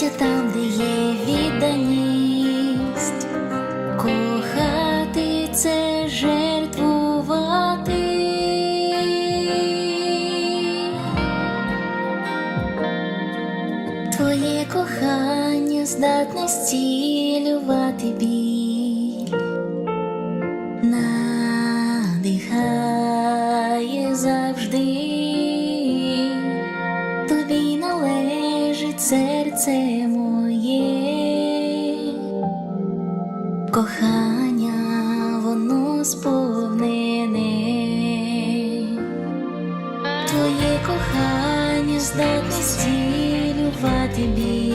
ちゃったんだ воно сповнене. Твоє кохання здатне зцілювати біль,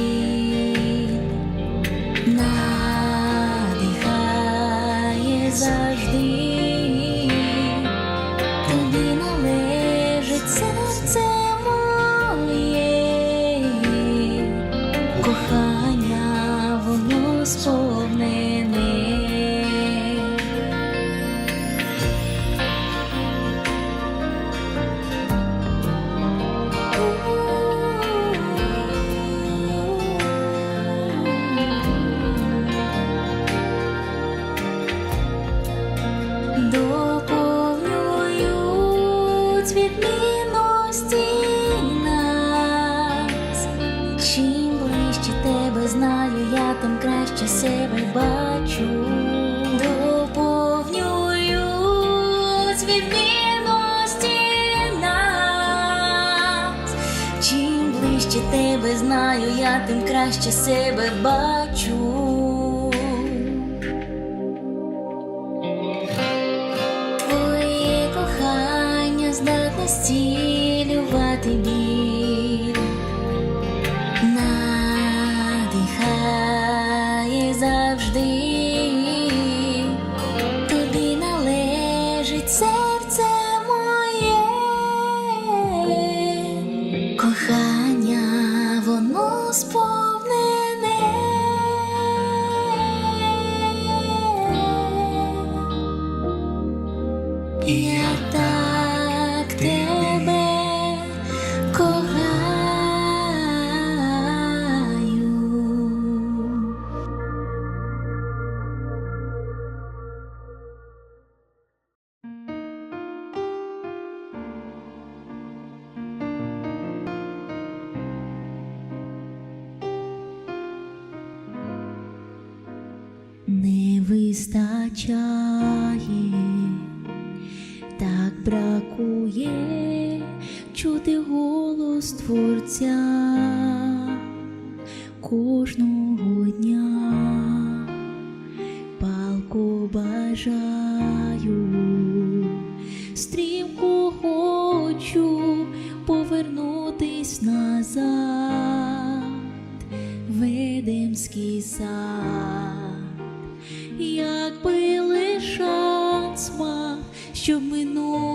Доповнюють відмінності. Чим ближче тебе знаю, я тим краще себе бачу. Доповнюють відмінності. Чим ближче тебе знаю, я тим краще себе бачу. Бракує чути голос творця кожного дня, палко бажаю, стрімко хочу повернутись назад, в сад. Якби лиш шанс мав, щоб минуле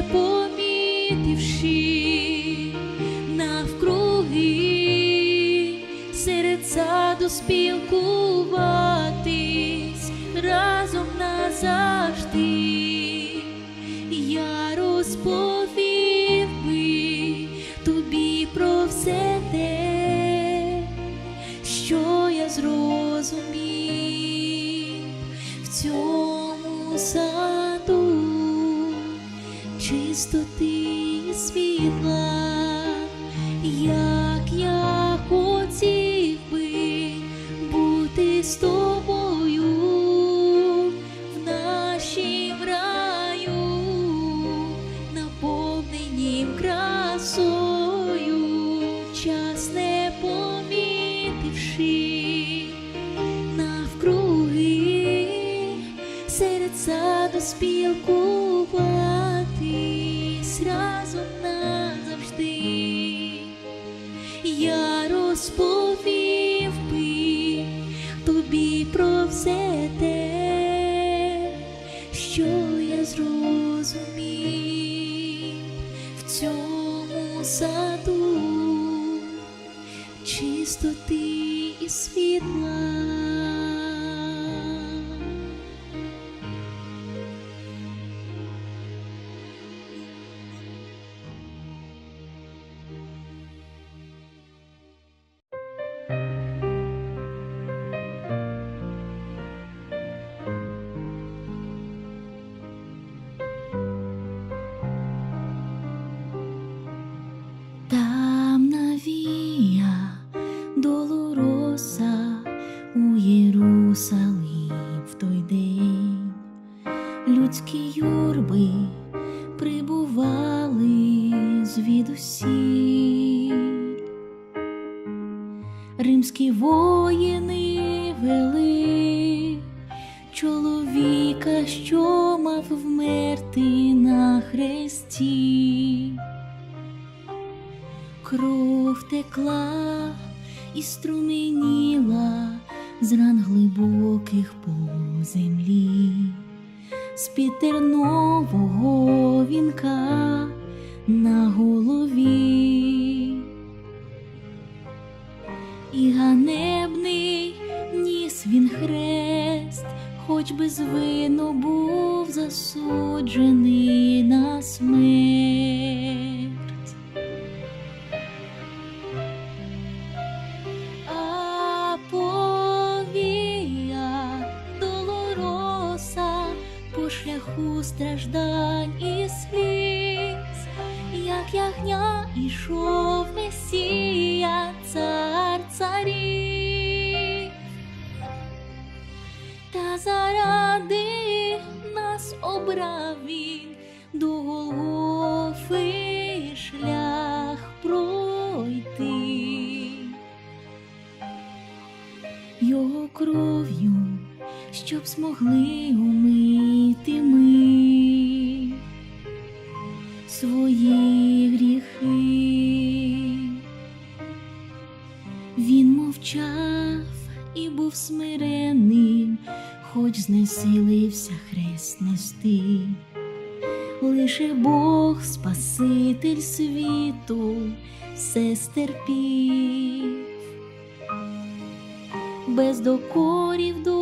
не помітивши навкруги, серед саду спілкуватись разом назавжди. Красою, час не помітивши. Навкруги серця до спілкуватись Кров текла і струменіла з ран глибоких по землі, з пітернового вінка на голові. І ганебний ніс він хрест, хоч безвинно був засуджений на смерть. Страждань і сліз, як ягня ішов Месія, цар царів, та заради нас обрав він до Голгофи шлях пройти. Його кров'ю, щоб змогли умити ми свої гріхи. Він мовчав і був смиренним, хоч знесилився хрест нести. Лише Бог, Спаситель світу, все стерпів без докорів до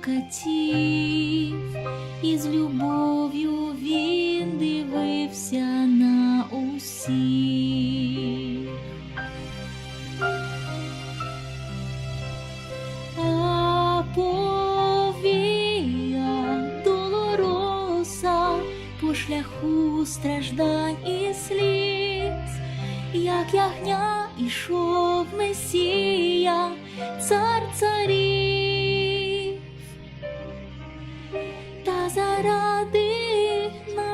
катів, і з любов'ю він дивився на усіх. А долороса по шляху страждань і сліз, як ягня ішов Месія, цар царів,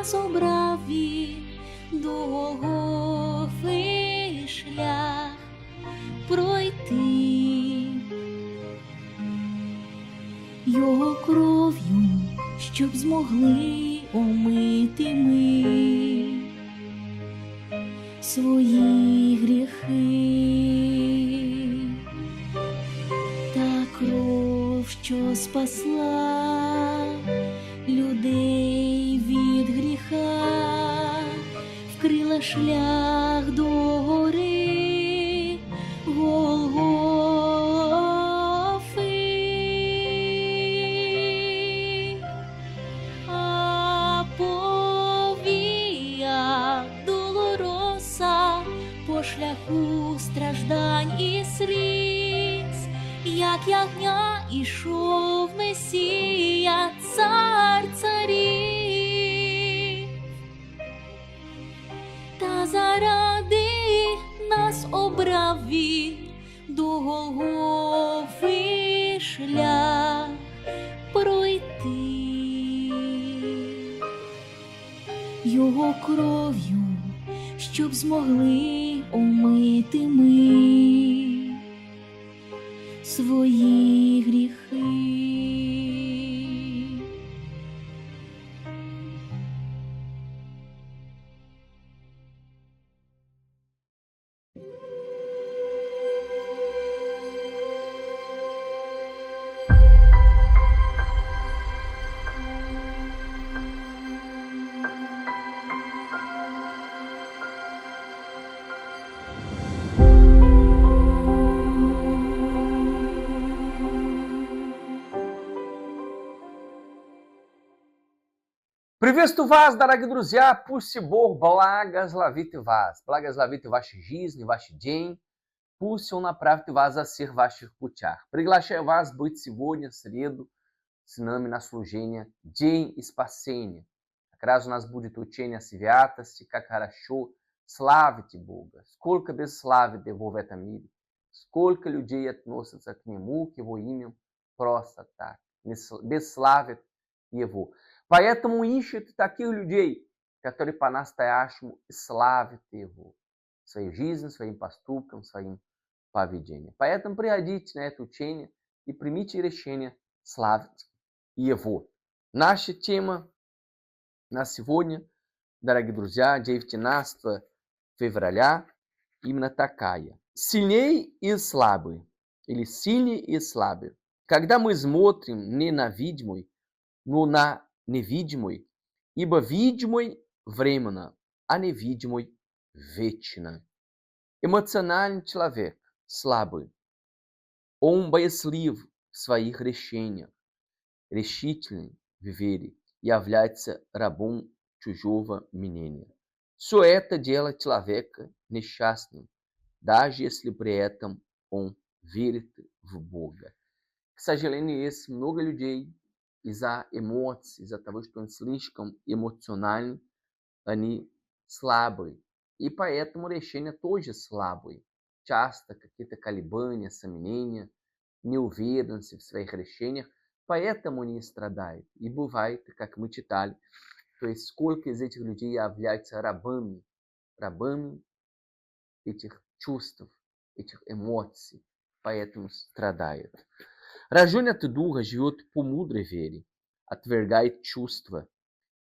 нас обрав він до шлях пройти. Його кров'ю, щоб змогли омити ми свої гріхи, та кров, що спасла вкрила шлях до гори Голгофи. А повія долороса по шляху страждань і сліз, як ягня ішов Месія, цар царів, заради нас обрав він до Голгофи шлях пройти. Його кров'ю, щоб змогли омити ми свої Приветствую вас, дорогие друзья! Пусть Бог благословит вас, благословит вашу жизнь, ваш день. Пусть Он направит вас о всех ваших путях. Приглашаю вас быть сегодня, в среду, с нами на служение День спасения. Как раз у нас будет учение святости, как хорошо славите Бога. Сколько бесславит Его в этом мире. Сколько людей относятся к Нему, к Его имям, просто так. Бесславит Его. Поэтому ищет таких людей, которые по-настоящему славят Его. Своей жизнью, своим поступком, своим поведением. Поэтому приходите на это учение и примите решение славить Его. Наша тема на сегодня, дорогие друзья, 19 февраля, именно такая. Сильнее и слабый. Или сильный и слабый. Когда мы смотрим не на видимый, но на невидимый, ибо видимый временно, а невидимый вечно. Эмоциональный человек, слабый, он боязлив в своих решениях, решительный в вере, является рабом чужого мнения. Все это делает человека несчастным, даже если при этом он верит в Бога. К сожалению, есть много людей из-за эмоций, из-за того, что он слишком эмоциональный, они слабые. И поэтому решения тоже слабые. Часто какие-то колебания, сомнения, неуверенность в своих решениях, поэтому они страдают. И бывает, как мы читали, то есть сколько из этих людей являются рабами, рабами этих чувств, этих эмоций, поэтому страдают. Рождение от духа живет по мудрой вере, отвергает чувства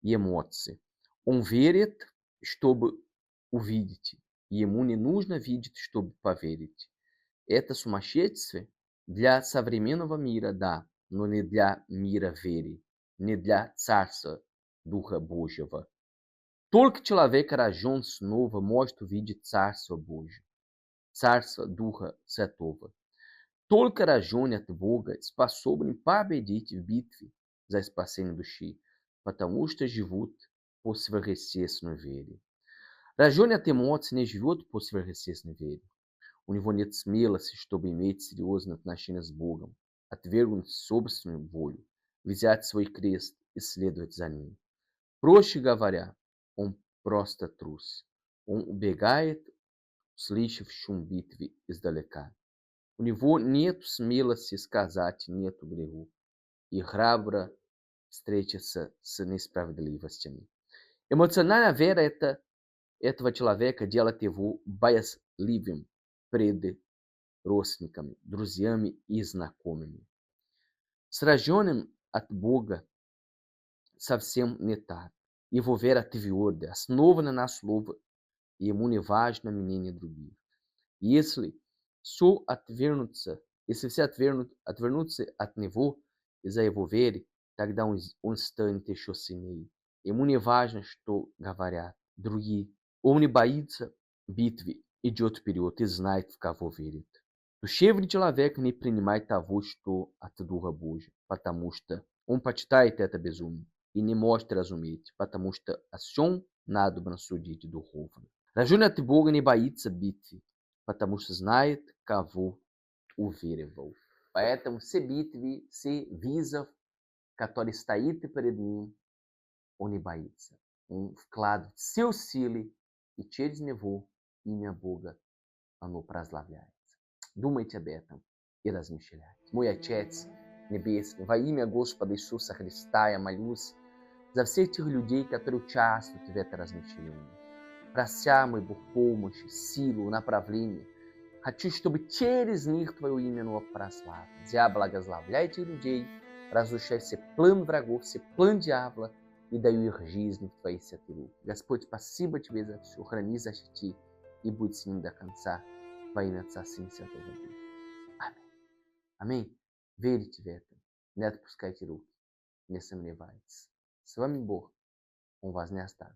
и эмоции. Он верит, чтобы увидеть. Ему не нужно видеть, чтобы поверить. Это сумасшествие для современного мира, да, но не для мира веры, не для Царства Духа Божьего. Только человек, рожден снова, может увидеть Царство Божье, Царство Духа Святого. Только рожденный от Бога способен победить в битве за спасение души, потому что живут по сверхъестественной вере. Рожденный от эмоций не живет по сверхъестественной вере. У него нет смелости, чтобы иметь серьезные отношения с Богом, отвергнуть собственную волю, взять свой крест и следовать за ним. Проще говоря, он просто трус. Он убегает, услышав шум битвы издалека. У него нет смелости сказать «нет» врагу и храбро встретиться с несправедливостями. Эмоциональная вера это, этого человека делает его боязливым пред родственниками, друзьями и знакомыми. Сраженным от Бога совсем не так. Его вера твердая, основана на слове, и ему не важно мнение других. Если все отвернутся, если все отвернут, отвернутся от него из-за его веры, тогда он, он станет еще сильнее. Ему не важно, что говорят другие. Он не боится битвы, идет вперед и знает, в кого верит. Душевный человек не принимает того, что от Духа Божьего, потому что он почитает это безумие и не может разуметь, потому что о всем надобно судить духовно. Рожденный от Бога не боится битвы, потому что знает, кого уверовал. Поэтому все битвы, все вызов, который стоит перед ним, он не боится. Он вкладывает все силы, и через него имя Бога, оно прославляется. Думайте об этом и размышляйте. Мой Отец Небесный, во имя Господа Иисуса Христа я молюсь за всех тех людей, которые участвуют в этом размышлении. Прося, мой Бог, помощи, силу, направление. Хочу, чтобы через них Твое имя было прославлено. Я благословляю этих людей, разрушая все план врагов, все план дьявола и даю их жизнь в Твои святые руки. Господь, спасибо Тебе за все. Храни, защити и будь с ним до конца. Во имя Отца, Сына и Святого Духа. Аминь. Аминь. Верите в это. Не отпускайте руки. Не сомневайтесь. С вами Бог. Он вас не оставит.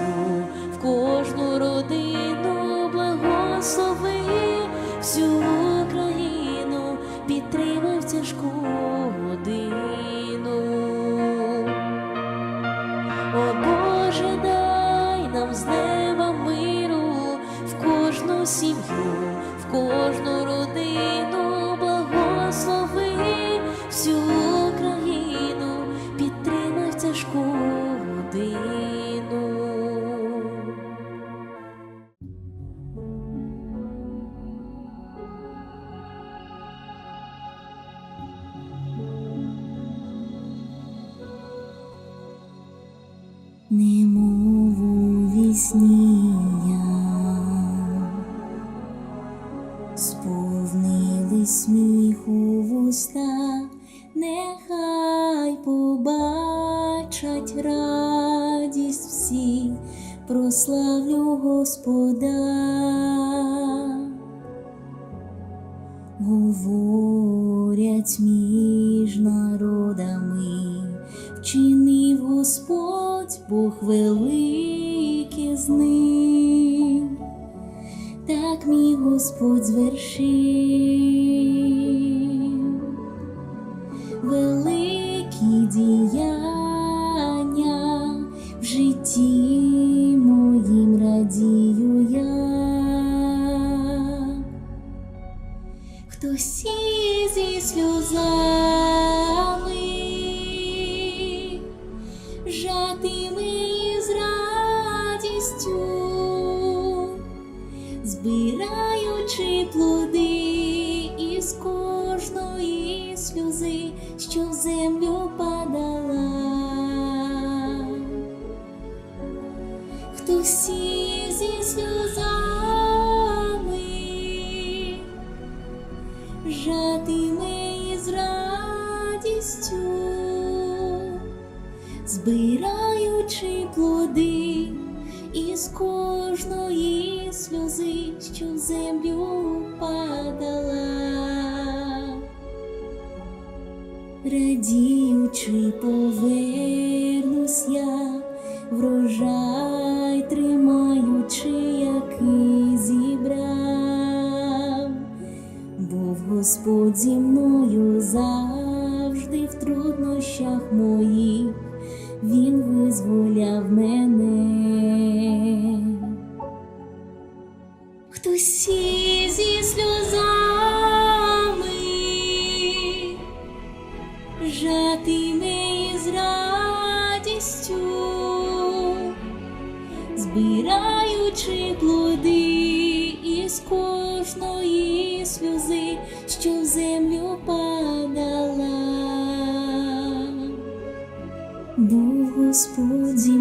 Немов у вісні я сповнили сміху вуста, нехай побачать радість всі, прославлю Господа. Говорять збираючи плоди із кожної сльози, що в землю падала, радіючи, повернусь я, врожай тримаючи, який зібрав. Був Господь зі мною завжди в труднощах моїх, Він визволяв мене. Хтось зі сльозами жатиме із радістю, збираючи плоди із кожної Був Господь зі